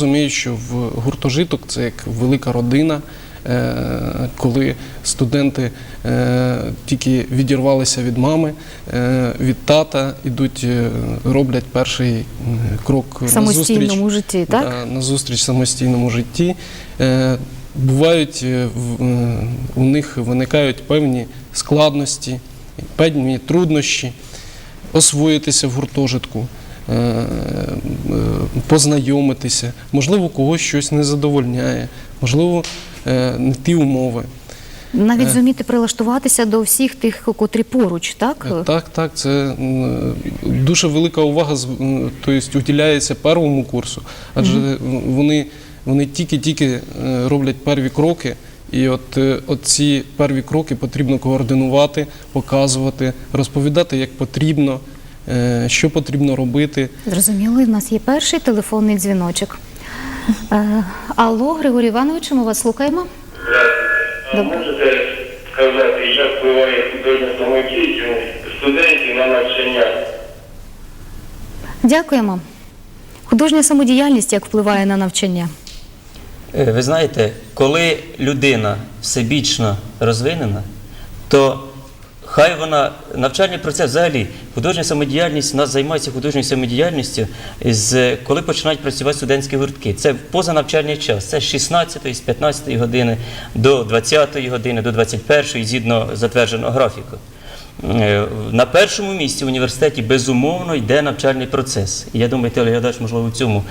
Розумію, що в гуртожиток це як велика родина, е, коли студенти е, тільки відірвалися від мами, е, від тата, ідуть, е, роблять перший крок самостійному назустріч, житті, так? да, назустріч самостійному житті. Бувають у них виникають певні складності, певні труднощі освоїтися в гуртожитку, познайомитися. Можливо, когось щось не задовольняє, можливо, е, не ті умови. Навіть Е. зуміти прилаштуватися до всіх тих, котрі поруч, так? Е, Так, так, це дуже велика увага тобто, уділяється первому курсу, адже вони, вони тільки-тільки е, роблять перві кроки. І от, е, от ці перві кроки потрібно координувати, показувати, розповідати, як потрібно, е, що потрібно робити. Зрозуміло, і в нас є перший телефонний дзвіночок. Е, Алло, Григорій Іванович, ми вас слухаємо. А можете сказати, як впливає художня самодіяльність студентів на навчання? Дякуємо. Художня самодіяльність як впливає на навчання? Е, Ви знаєте, коли людина всебічно розвинена, то хай вона навчальний процес взагалі, художня самодіяльність, нас займається художньою самодіяльністю, з, коли починають працювати студентські гуртки. Це позанавчальний час, це з 16 з 15 години до 20 години, до 21 згідно затвердженого графіку. Е, На першому місці в університеті безумовно йде навчальний процес. Я думаю, телеглядач, можливо, в цьому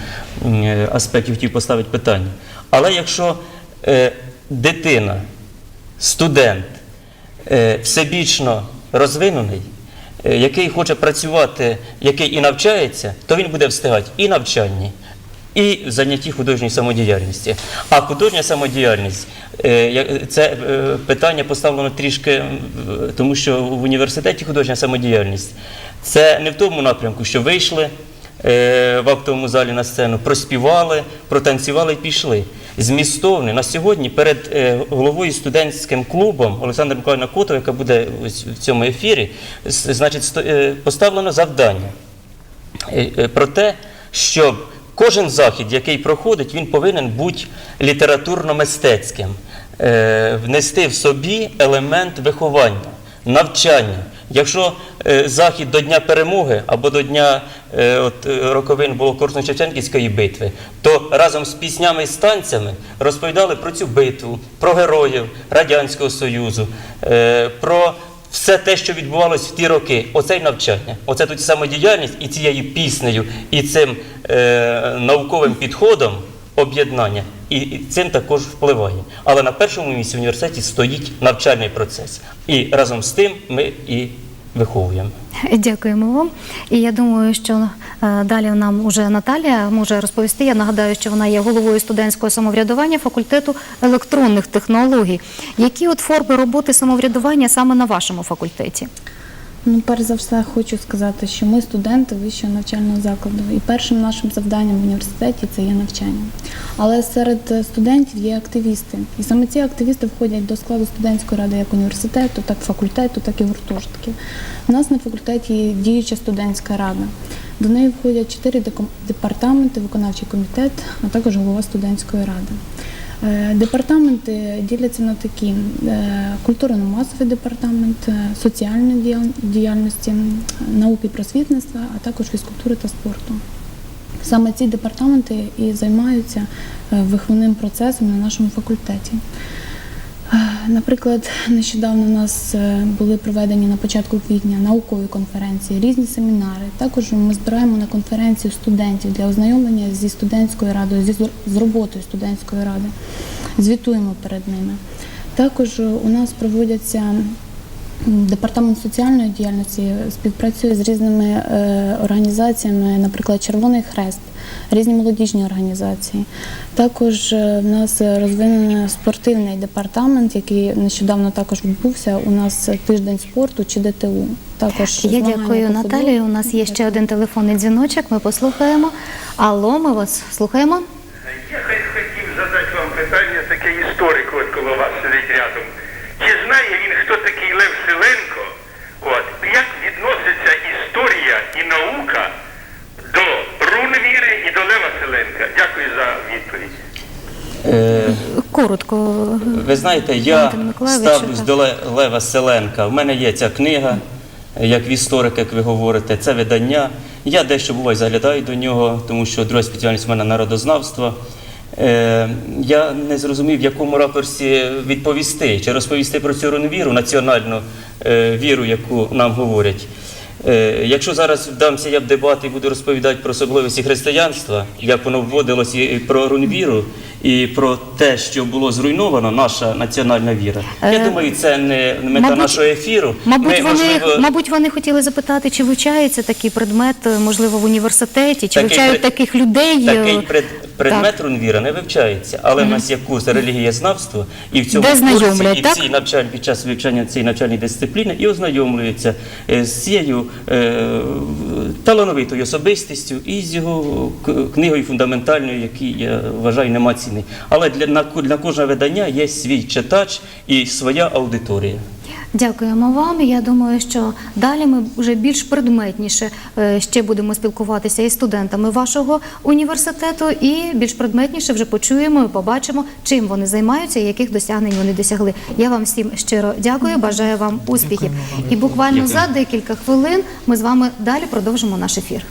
е, аспекті хотів поставити питання. Але якщо е, дитина, студент всебічно розвинений, е, який хоче працювати, який і навчається, то він буде встигати і навчанні, і в занятті художньої самодіяльності. А художня самодіяльність е, це е, питання поставлено трішки, тому що в університеті художня самодіяльність це не в тому напрямку, що вийшли е, в актовому залі на сцену, проспівали, протанцювали і пішли. Змістовний на сьогодні перед е, головою студентським клубом Олександра Миколаївна Котова, яка буде в цьому ефірі, значить, е, поставлено завдання е, е, про те, щоб кожен захід, який проходить, він повинен бути літературно-мистецьким, е, внести в собі елемент виховання, навчання. Якщо е, захід до Дня перемоги або до Дня е, от, е, роковин було Корсунь-Шевченківської битви, то разом з піснями і з танцями розповідали про цю битву, про героїв Радянського Союзу, про все те, що відбувалось в ті роки, оце й навчання, оце тут самодіяльність і цією піснею, і цим е, науковим підходом об'єднання, і, цим також впливає. Але на першому місці в університеті стоїть навчальний процес. І разом з тим ми і виховуємо. Дякуємо вам. І я думаю, що е, далі нам уже Наталія може розповісти. Я нагадаю, що вона є головою студентського самоврядування факультету електронних технологій. Які от форми роботи самоврядування саме на вашому факультеті? Ну, перш за все, хочу сказати, що ми студенти вищого навчального закладу, і першим нашим завданням в університеті це є навчання. Але серед студентів є активісти, і саме ці активісти входять до складу студентської ради як університету, так факультету, так і гуртожитків. У нас на факультеті є діюча студентська рада. До неї входять чотири департаменти, виконавчий комітет, а також голова студентської ради. Е, Департаменти діляться на такі: е, культурно-масовий департамент, е, соціальної діяльності, науки просвітництва, а також фізкультури та спорту. Саме ці департаменти і займаються виховним процесом на нашому факультеті. Наприклад, нещодавно у нас е, були проведені на початку квітня наукові конференції, різні семінари. Також ми збираємо на конференцію студентів для ознайомлення зі студентською радою, з- роботою студентської ради. Звітуємо перед ними. Також у нас проводяться Департамент соціальної діяльності співпрацює з різними е, організаціями, наприклад, Червоний Хрест, різні молодіжні організації. Також е, в нас розвинений спортивний департамент, який нещодавно також відбувся. У нас тиждень спорту чи ДТУ. Також Я дякую. Наталії. У нас є ще один телефонний дзвіночок. Ми послухаємо. Алло, ми вас слухаємо. Я хай хотів задати вам питання, таке історик, от коло вас сидить рядом. Чи знає він, хто такий Лев Селенко? От, як відноситься історія і наука до рун віри і до Лева Селенка? Дякую за Е, Коротко. Ви знаєте, я ставлюсь до Ле- Лева Селенка. У мене є ця книга, як в історик, як ви говорите, це видання. Я дещо буває заглядаю до нього, тому що друга спеціальність у мене народознавство. Е, я не зрозумів, в якому ракурсі відповісти, чи розповісти про цю віру, національну е, віру, яку нам говорять. Е, Якщо зараз вдамся я в дебати і буду розповідати про особливості християнства, як воно вводилось і про рунвіру, і про те, що було зруйновано, наша національна віра. Я Е, думаю, це не мета мабуть- нашого ефіру. Мабуть, Ми, вони, можливо, мабуть, вони хотіли запитати, чи вивчається такий предмет, е, можливо, в університеті, чи Такий вивчають пред- таких людей. Такий пред, предмет рунвіра не вивчається, але в нас є курс релігієзнавства, і в цьому Де курсі, і в цій навчаль, під час вивчання цієї навчальної дисципліни і ознайомлюються е, з цією е, талановитою особистістю і з його книгою фундаментальною, який я вважаю нема ціни. Але для на, на кожне видання є свій читач і своя аудиторія. Дякуємо вам. Я думаю, що далі ми вже більш предметніше е, ще будемо спілкуватися із студентами вашого університету, і більш предметніше вже почуємо і побачимо, чим вони займаються і яких досягнень вони досягли. Я вам всім щиро дякую, бажаю вам успіхів. І буквально за декілька хвилин ми з вами далі продовжимо наш ефір.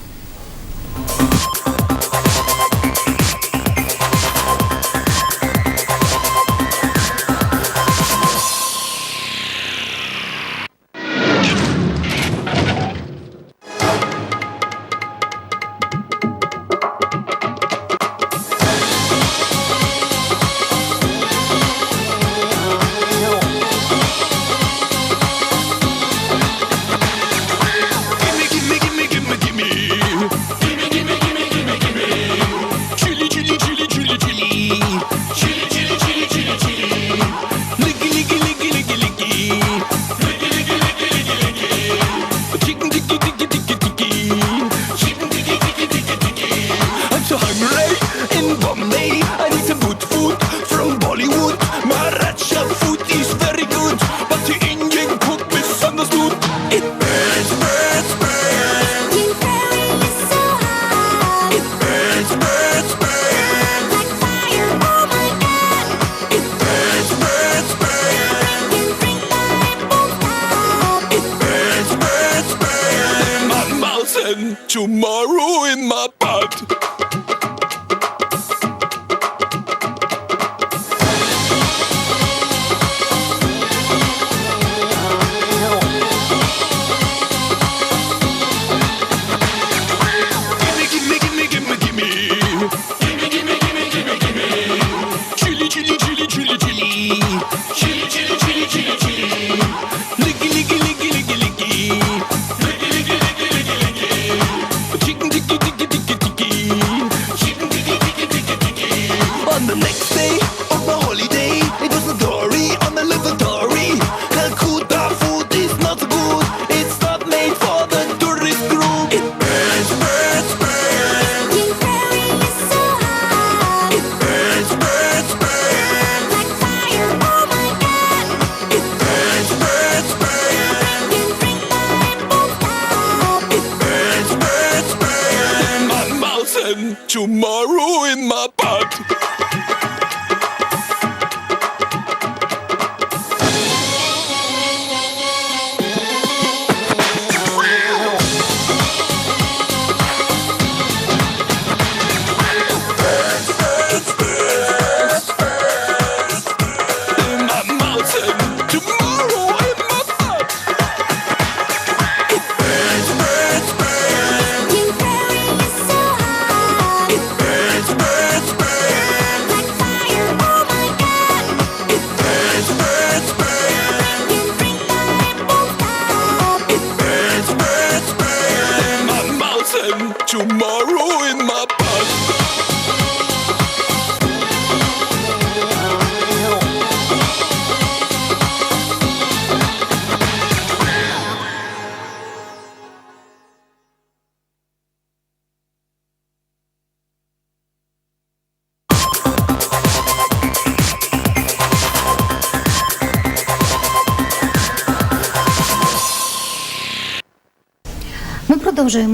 The next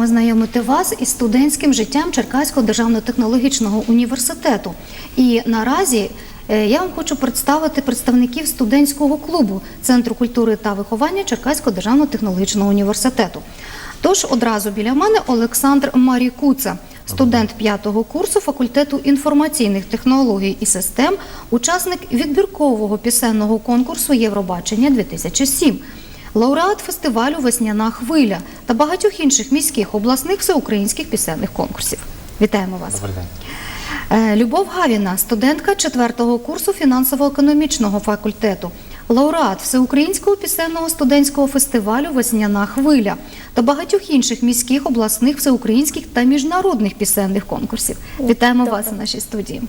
продовжуємо знайомити вас із студентським життям Черкаського державного технологічного університету. І наразі е, я вам хочу представити представників студентського клубу Центру культури та виховання Черкаського державного технологічного університету. Тож одразу біля мене Олександр Марікуца, студент п'ятого курсу факультету інформаційних технологій і систем, учасник відбіркового пісенного конкурсу Євробачення 2007 лауреат фестивалю Весняна хвиля та багатьох інших міських обласних всеукраїнських пісенних конкурсів. Вітаємо вас. Добрий день. Е, Любов Гавіна, студентка четвертого курсу фінансово-економічного факультету, лауреат всеукраїнського пісенного студентського фестивалю Весняна хвиля та багатьох інших міських, обласних, всеукраїнських та міжнародних пісенних конкурсів. Вітаємо вас у нашій студії.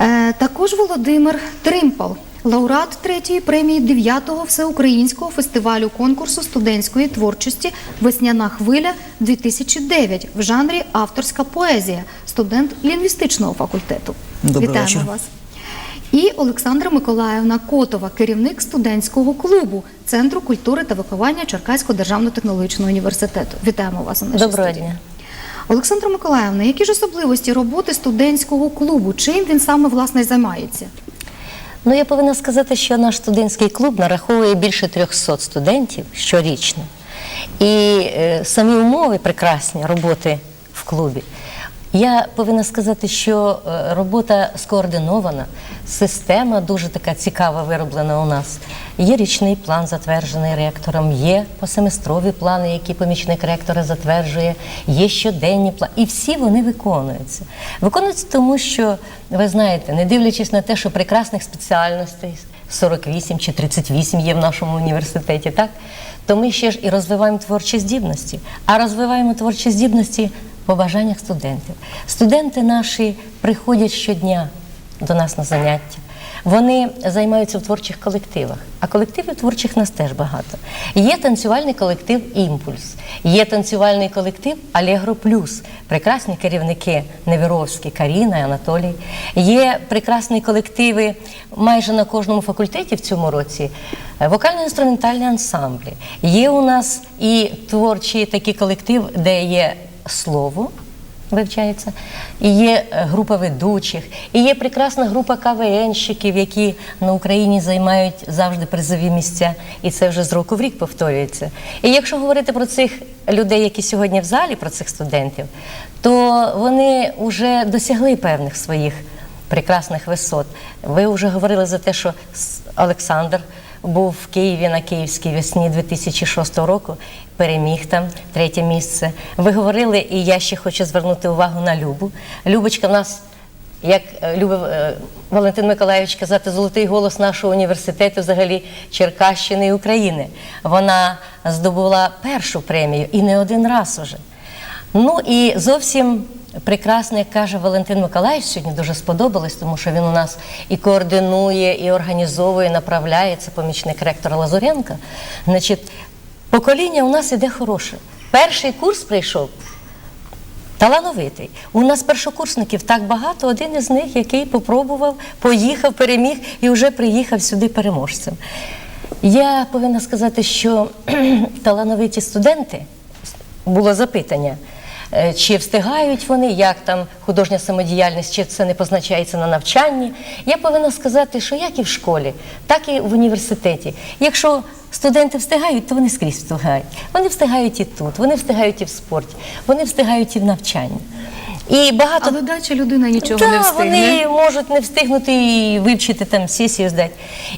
Е, Також Володимир Тримпал, лауреат третьої премії 9-го всеукраїнського фестивалю конкурсу студентської творчості Весняна хвиля 2009 в жанрі авторська поезія, студент лінгвістичного факультету. Доброго Вітаємо вечора. вас. І Олександра Миколаївна Котова, керівник студентського клубу Центру культури та виховання Черкаського державного технологічного університету. Вітаємо вас у нашій Доброго студії. дня. Олександра Миколаївна, які ж особливості роботи студентського клубу? Чим він саме власне займається? Ну, я повинна сказати, що наш студентський клуб нараховує більше 300 студентів щорічно. І е, самі умови прекрасні роботи в клубі. Я повинна сказати, що е, робота скоординована, система дуже така цікава вироблена у нас. Є річний план, затверджений ректором, є посеместрові плани, які помічник ректора затверджує, є щоденні плани, і всі вони виконуються. Виконуються тому, що ви знаєте, не дивлячись на те, що прекрасних спеціальностей 48 чи 38 є в нашому університеті, так то ми ще ж і розвиваємо творчі здібності, а розвиваємо творчі здібності по бажаннях студентів. Студенти наші приходять щодня до нас на заняття. Вони займаються в творчих колективах, а колективів творчих нас теж багато. Є танцювальний колектив Імпульс, є танцювальний колектив Алегро Плюс, прекрасні керівники Невіровські, Каріна Анатолій. Є прекрасні колективи майже на кожному факультеті в цьому році. е, Вокально-інструментальні ансамблі. Є у нас і творчий такий колектив, де є слово вивчається, і є е, група ведучих, і є прекрасна група КВНщиків, які на Україні займають завжди призові місця, і це вже з року в рік повторюється. І якщо говорити про цих людей, які сьогодні в залі, про цих студентів, то вони вже досягли певних своїх прекрасних висот. Ви вже говорили за те, що Олександр був в Києві на Київській весні 2006 року, переміг там третє місце. Ви говорили, і я ще хочу звернути увагу на Любу. Любочка в нас. Як е, любив е, Валентин Миколаївич казати, золотий голос нашого університету, взагалі Черкащини і України. Вона здобула першу премію і не один раз уже. Ну і зовсім прекрасно, як каже Валентин Миколаївич, сьогодні дуже сподобалось, тому що він у нас і координує, і організовує, і направляє це помічник ректора Лазуренка. Значить, покоління у нас іде хороше. Перший курс прийшов. Талановитий. У нас першокурсників так багато, один із них, який попробував, поїхав, переміг і вже приїхав сюди переможцем. Я повинна сказати, що талановиті студенти було запитання. Е, Чи встигають вони, як там художня самодіяльність, чи це не позначається на навчанні? Я повинна сказати, що як і в школі, так і в університеті. Якщо студенти встигають, то вони скрізь встигають. Вони встигають і тут, вони встигають і в спорті, вони встигають і в навчанні. І багато Але дача людина нічого Да, не встигне. Вони можуть не встигнути і вивчити там сесію здати.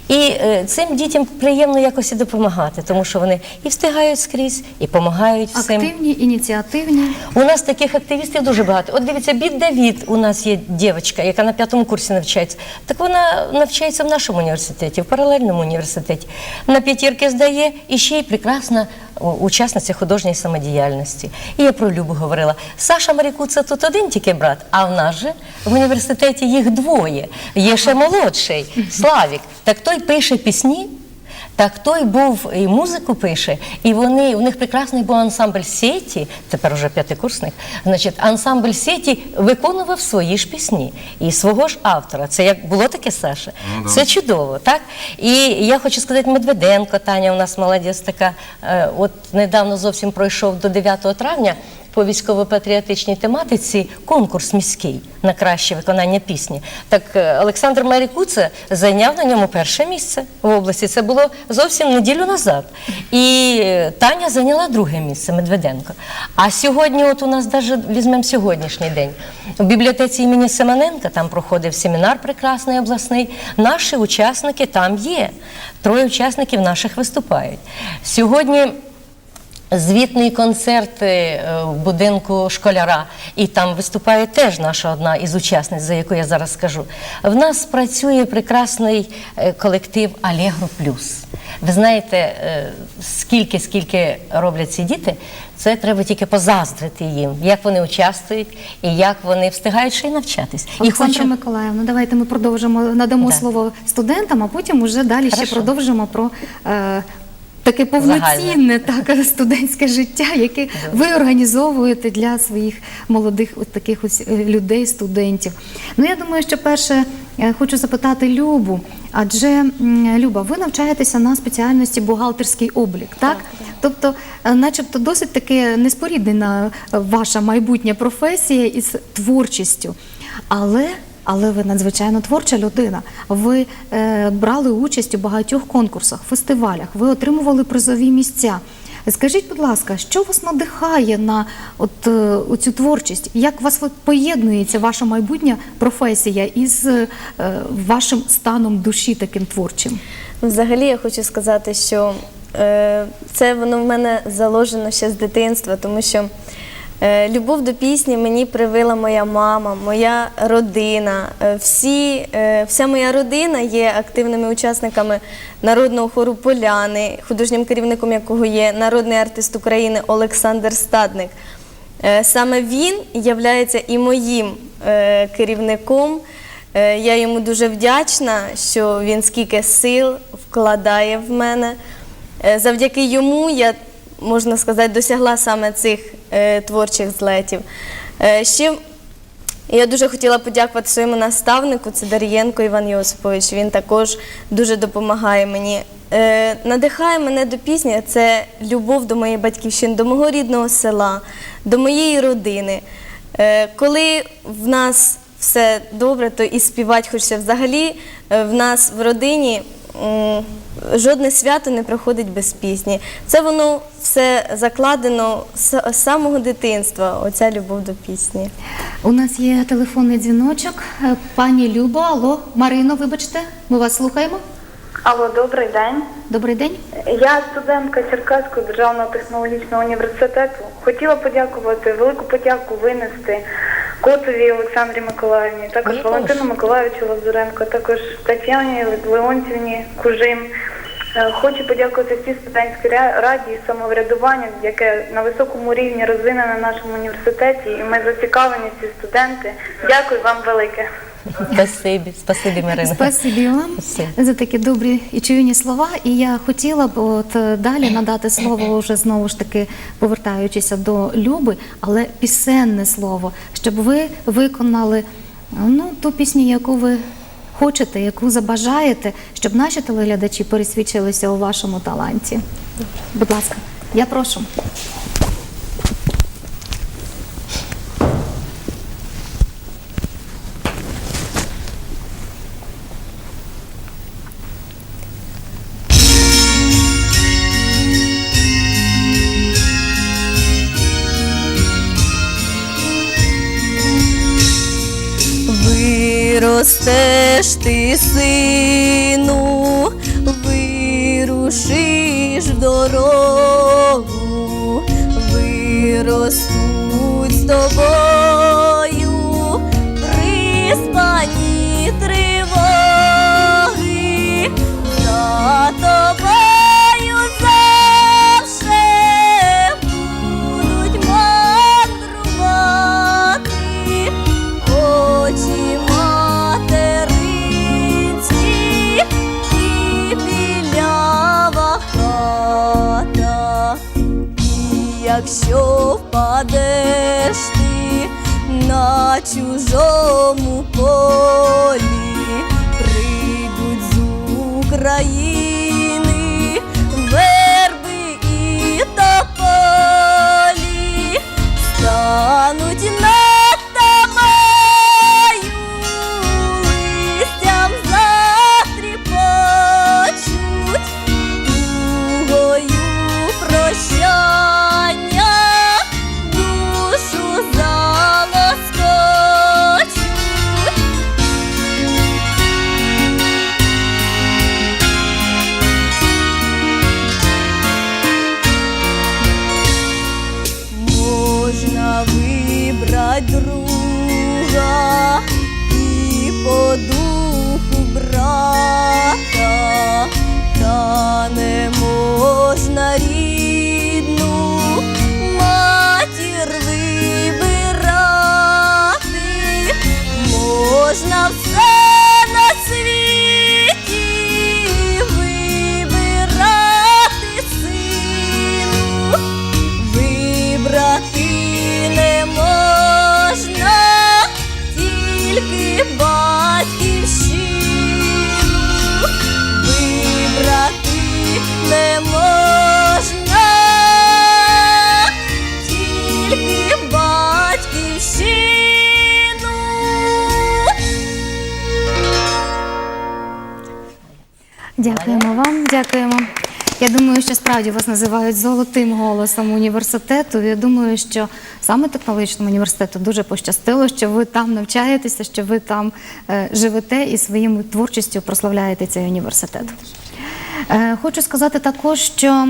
І е, цим дітям приємно якось і допомагати, тому що вони і встигають скрізь, і допомагають всім. Активні, ініціативні. У нас таких активістів дуже багато. От дивіться, Бід Давід у нас є дівчинка, яка на п'ятому курсі навчається. Так вона навчається в нашому університеті, в паралельному університеті. На п'ятірки здає і ще й прекрасна о, учасниця художньої самодіяльності. І я про Любу говорила. Саша Марікуца тут один тільки брат, а в нас же в університеті їх двоє. Є ще молодший Славік. Так той пише пісні. Так той був і музику пише, і вони у них прекрасний був ансамбль сіті, тепер уже п'ятикурсник. Значить, ансамбль сіті виконував свої ж пісні і свого ж автора. Це як було таке Саша? Це чудово, так? І я хочу сказати, Медведенко, Таня у нас молодець така. е, От недавно зовсім пройшов до 9 травня по військово-патріотичній тематиці конкурс міський на краще виконання пісні. Так е, Олександр Марікуце зайняв на ньому перше місце в області. Це було зовсім неділю назад. І е, Таня зайняла друге місце Медведенко. А сьогодні, от у нас навіть візьмемо сьогоднішній день. В бібліотеці імені Семененка там проходив семінар прекрасний обласний. Наші учасники там є. Троє учасників наших виступають. Сьогодні. Звітний концерт е, в будинку школяра, і там виступає теж наша одна із учасниць, за яку я зараз скажу. В нас працює прекрасний е, колектив Алегро Плюс. Ви знаєте, е, скільки скільки роблять ці діти, це треба тільки позаздрити їм, як вони участвують і як вони встигають ще й навчатись. Олександра хочу Миколаївна, давайте ми продовжимо, надамо Да. слово студентам, а потім уже далі ще продовжимо про е, таке повноцінне так, студентське життя, яке ви організовуєте для своїх молодих от таких ось е, людей, студентів. Ну я думаю, що перше е, хочу запитати Любу. Адже Люба, ви навчаєтеся на спеціальності бухгалтерський облік, так? Тобто, е, начебто, досить таки неспоріднена ваша майбутня професія із творчістю. Але, але ви надзвичайно творча людина. Ви е, брали участь у багатьох конкурсах, фестивалях, ви отримували призові місця. Скажіть, будь ласка, що вас надихає на от, е, цю творчість? Як вас поєднується ваша майбутня професія із е, вашим станом душі таким творчим? Взагалі я хочу сказати, що е, це воно в мене заложено ще з дитинства, тому що любов до пісні мені привила моя мама, моя родина. Е, всі, е, вся моя родина є активними учасниками народного хору Поляни, художнім керівником якого є народний артист України Олександр Стадник. Е, Саме він являється і моїм е, керівником. Е, Я йому дуже вдячна, що він скільки сил вкладає в мене. Е, Завдяки йому я, можна сказати, досягла саме цих е, творчих злетів. Е, Ще я дуже хотіла подякувати своєму наставнику, це Дар'єнко Іван Йосипович. Він також дуже допомагає мені. Е, надихає мене до пісні це любов до моєї батьківщини, до мого рідного села, до моєї родини. Е, коли в нас все добре, то і співати хочеться. Взагалі е, в нас в родині жодне свято не проходить без пісні. Це воно все закладено з самого дитинства, оця любов до пісні. У нас є телефонний дзвіночок. Е, Пані Любо, алло, Марино, вибачте, ми вас слухаємо. Алло, добрий день. Добрий день. Я студентка Черкаського державного технологічного університету. Хотіла подякувати, велику подяку винести Котові Олександрі Миколаївні, також Валентину. Миколаївичу Лазуренко, також Тетяні Леонтівні Кужим. Е, Хочу подякувати всій студентській ра- раді і самоврядуванню, яке на високому рівні розвинене на нашому університеті, і ми зацікавлені ці студенти. Дякую вам велике. Спасибі, спасибі, Марина. Спасибі вам за такі добрі і чуйні слова. І я хотіла б от е, далі надати слово вже знову ж таки повертаючися до Люби, але пісенне слово, щоб ви виконали ну ту пісню, яку ви хочете, яку забажаєте, щоб наші телеглядачі пересвідчилися у вашому таланті. Будь ласка, я прошу. Ти, сину, вирушиш в дорогу, виростуть з тобою Дякуємо. Я думаю, що справді вас називають золотим голосом університету. Я думаю, що саме технологічному університету дуже пощастило, що ви там навчаєтеся, що ви там е, живете і своєю творчістю прославляєте цей університет. Е, хочу сказати також, що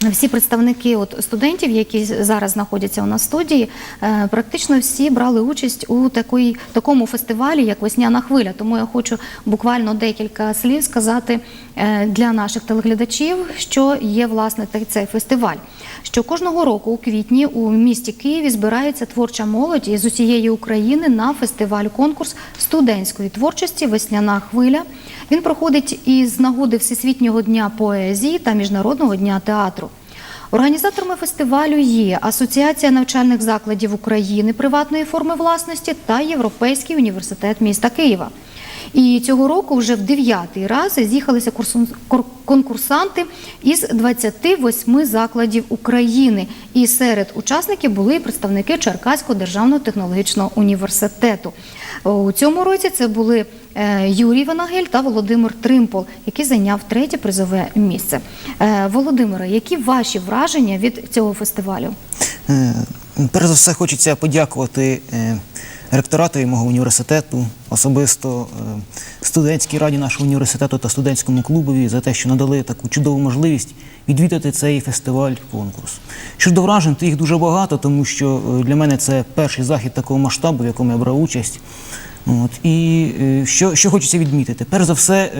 всі представники от студентів, які зараз знаходяться у нас в студії, е, практично всі брали участь у такій, такому фестивалі, як Весняна хвиля. Тому я хочу буквально декілька слів сказати е, для наших телеглядачів, що є власне цей фестиваль. Що кожного року у квітні у місті Києві збирається творча молодь із усієї України на фестиваль-конкурс студентської творчості Весняна хвиля. Він проходить із нагоди Всесвітнього дня поезії та Міжнародного дня театру. Організаторами фестивалю є Асоціація навчальних закладів України приватної форми власності та Європейський університет міста Києва. І цього року вже в дев'ятий раз з'їхалися конкурсанти із 28 закладів України. І серед учасників були представники Черкаського державного технологічного університету. У цьому році це були е, Юрій Ванагель та Володимир Тримпол, який зайняв третє призове місце. Е, Володимире, які ваші враження від цього фестивалю? Е, Перш за все, хочеться подякувати е, ректоратові мого університету, особисто е, студентській раді нашого університету та студентському клубові за те, що надали таку чудову можливість відвідати цей фестиваль конкурс. Щодо вражень, то їх дуже багато, тому що е, для мене це перший захід такого масштабу, в якому я брав участь. От. І е, що, що хочеться відмітити? Перш за все,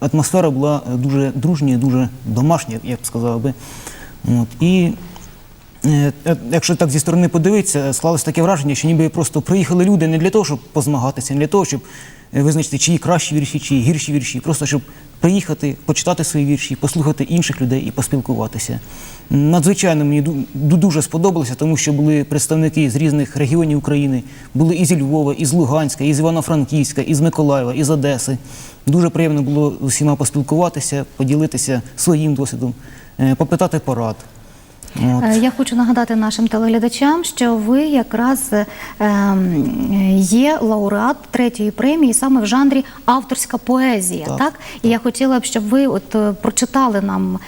атмосфера була дуже дружня, дуже домашня, я б сказав би. От. І Якщо так зі сторони подивитися, склалося таке враження, що ніби просто приїхали люди не для того, щоб позмагатися, не для того, щоб е, визначити, чиї кращі вірші, чиї гірші вірші, просто щоб приїхати, почитати свої вірші, послухати інших людей і поспілкуватися. Надзвичайно мені ду- ду- дуже сподобалося, тому що були представники з різних регіонів України, були і зі Львова, і з Луганська, і з Івано-Франківська, і з Миколаєва, і з Одеси. Дуже приємно було з усіма поспілкуватися, поділитися своїм досвідом, е, попитати порад. От. Е, Я хочу нагадати нашим телеглядачам, що ви якраз е, є лауреат третьої премії саме в жанрі авторська поезія. Так, Так, і я хотіла б, щоб ви от е, прочитали нам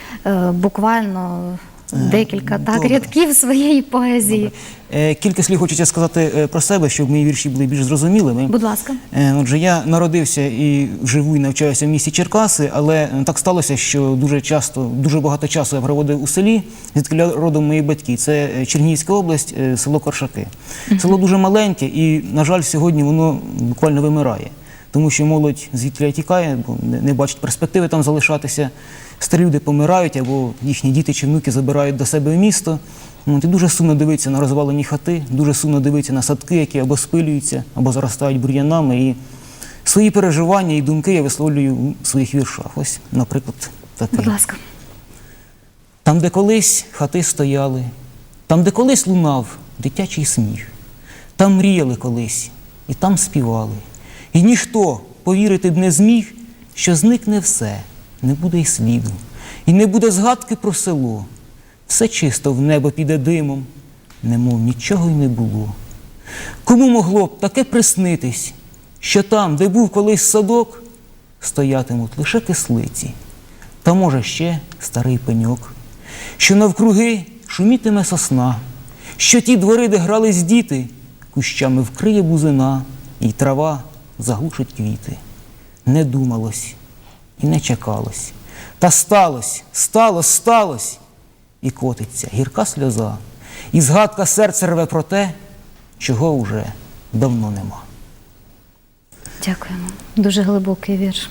буквально декілька так добре. рядків своєї поезії. Е, Кілька слів хочеться сказати е, про себе, щоб мої вірші були більш зрозумілими. Будь ласка. Е, Отже, я народився і живу і навчаюся в місті Черкаси, але е, так сталося, що дуже часто, дуже багато часу я проводив у селі, звідки родом мої батьки. Це е, Чернігівська область, е, село Коршаки. Село дуже маленьке, і, на жаль, сьогодні воно буквально вимирає. Тому що молодь звідти тікає, бо не бачить перспективи там залишатися. Старі люди помирають або їхні діти чи внуки забирають до себе в місто. От, і дуже сумно дивитися на розвалені хати, дуже сумно дивитися на садки, які або спилюються, або заростають бур'янами. І свої переживання і думки я висловлюю у своїх віршах. Ось, наприклад, такий. Будь ласка. Там, де колись хати стояли, Там, де колись лунав дитячий сміх, там мріяли колись і там співали. І ніхто повірити б не зміг, що зникне все, не буде й сліду, і не буде згадки про село. Все чисто в небо піде димом, немов нічого й не було. Кому могло б таке приснитись, що там, де був колись садок, стоятимуть лише кислиці, та може ще старий пеньок, що навкруги шумітиме сосна, що ті двори, де грались діти, кущами вкриє бузина, і трава заглушить квіти. Не думалось і не чекалось. Та сталось, сталось, сталось, і котиться гірка сльоза, і згадка серце рве про те, чого уже давно нема. Дякуємо. Дуже глибокий вірш.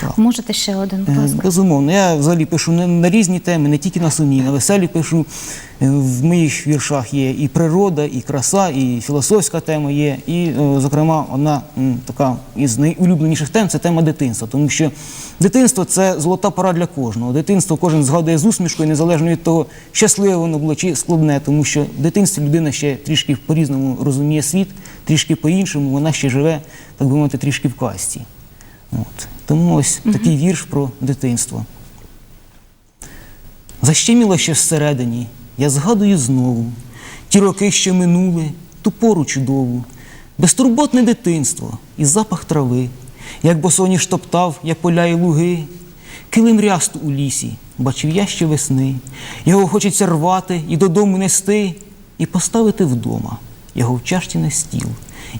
Так. Можете ще один, будь Е, ласка. Безумовно, я взагалі пишу на, на різні теми, не тільки на сумні, на веселі пишу. Е, В моїх віршах є і природа, і краса, і філософська тема є. І, е, зокрема, одна така із найулюбленіших тем це тема дитинства. Тому що дитинство це золота пора для кожного. Дитинство кожен згадує з усмішкою, незалежно від того, щасливе воно було чи складне, тому що в дитинстві людина ще трішки по-різному розуміє світ, трішки по-іншому, вона ще живе, так би мовити, трішки в касті. От. Тому ось такий вірш про дитинство. Защеміло ще всередині, я згадую знову ті роки, що минули, ту пору чудову, безтурботне дитинство і запах трави, як босоніж топтав я поля і луги, килим рясту у лісі, бачив я ще весни. Його хочеться рвати і додому нести, і поставити вдома його в чашці на стіл,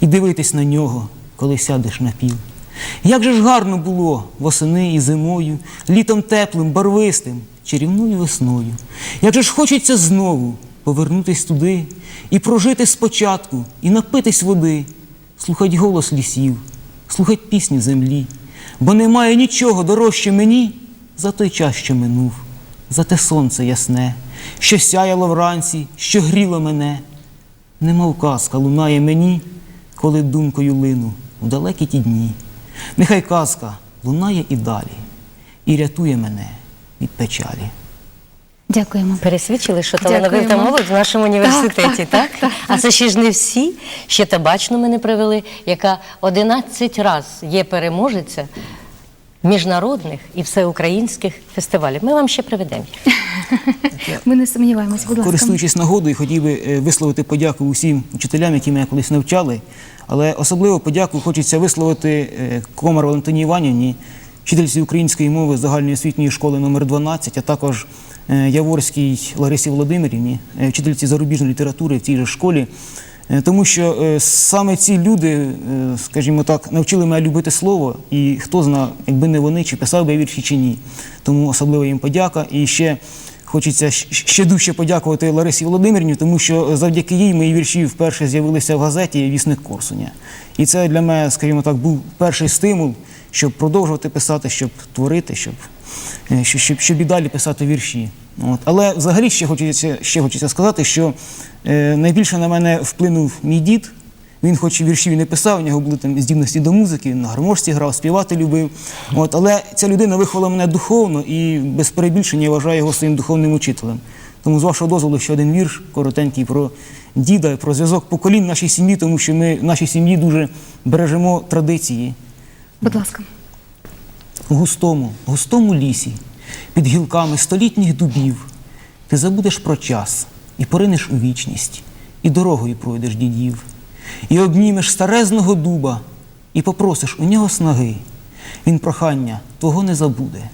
і дивитись на нього, коли сядеш на піл. Як же ж гарно було восени і зимою, літом теплим, барвистим, чарівною весною. Як же ж хочеться знову повернутись туди і прожити спочатку, і напитись води, слухать голос лісів, слухать пісні землі, бо немає нічого дорожче мені за той час, що минув, за те сонце ясне, що сяяло вранці, що гріло мене. Немов казка лунає мені, коли думкою лину в далекі ті дні. Нехай казка лунає і далі, і рятує мене від печалі. Дякуємо. Пересвідчили, що Дякуємо. талановита молодь в нашому університеті, так, так? так, А це ще ж не всі. Ще табачну мене привели, яка 11 разів є переможеця міжнародних і всеукраїнських фестивалів. Ми вам ще приведемо. Ми не сумніваємось, будь ласка. Користуючись нагодою, хотів би е, висловити подяку усім вчителям, які мене колись навчали. Але особливо подяку хочеться висловити е, Комар Валентині Іванівні, вчительці української мови загальної освітньої школи номер 12, а також е, Яворській Ларисі Володимирівні, вчительці зарубіжної літератури в цій же школі. Е, Тому що е, саме ці люди, е, скажімо так, навчили мене любити слово, і хто зна, якби не вони, чи писав би я вірші, чи ні. Тому особливо їм подяка. І ще хочеться ще дужче подякувати Ларисі Володимирівні, тому що завдяки їй мої вірші вперше з'явилися в газеті Вісник Корсуня. І це для мене, скажімо так, був перший стимул, щоб продовжувати писати, щоб творити, щоб, щоб, щоб і далі писати вірші. От. Але взагалі ще хочеться, ще хочеться сказати, що е, найбільше на мене вплинув мій дід. Він, хоч віршів не писав, у нього були там здібності до музики, він на гармошці грав, співати любив. От, але ця людина виховала мене духовно і без перебільшення я вважаю його своїм духовним учителем. Тому з вашого дозволу ще один вірш коротенький про діда, про зв'язок поколінь нашій сім'ї, тому що ми в нашій сім'ї дуже бережемо традиції. Будь ласка. У густому, густому лісі, під гілками столітніх дубів, ти забудеш про час і поринеш у вічність, і дорогою пройдеш дідів, і обнімеш старезного дуба, і попросиш у нього снаги. Він прохання твого не забуде,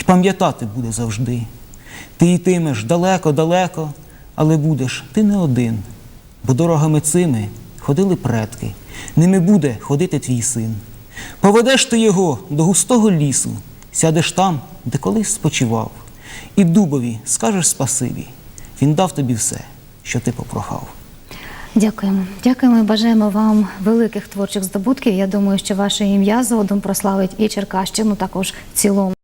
й пам'ятати буде завжди. Ти йтимеш далеко-далеко, але будеш ти не один, бо дорогами цими ходили предки, ними буде ходити твій син. Поведеш ти його до густого лісу, сядеш там, де колись спочивав, і дубові скажеш спасибі. Він дав тобі все, що ти попрохав. Дякуємо. Дякуємо і бажаємо вам великих творчих здобутків. Я думаю, що ваше ім'я згодом прославить і Черкащину також в цілому.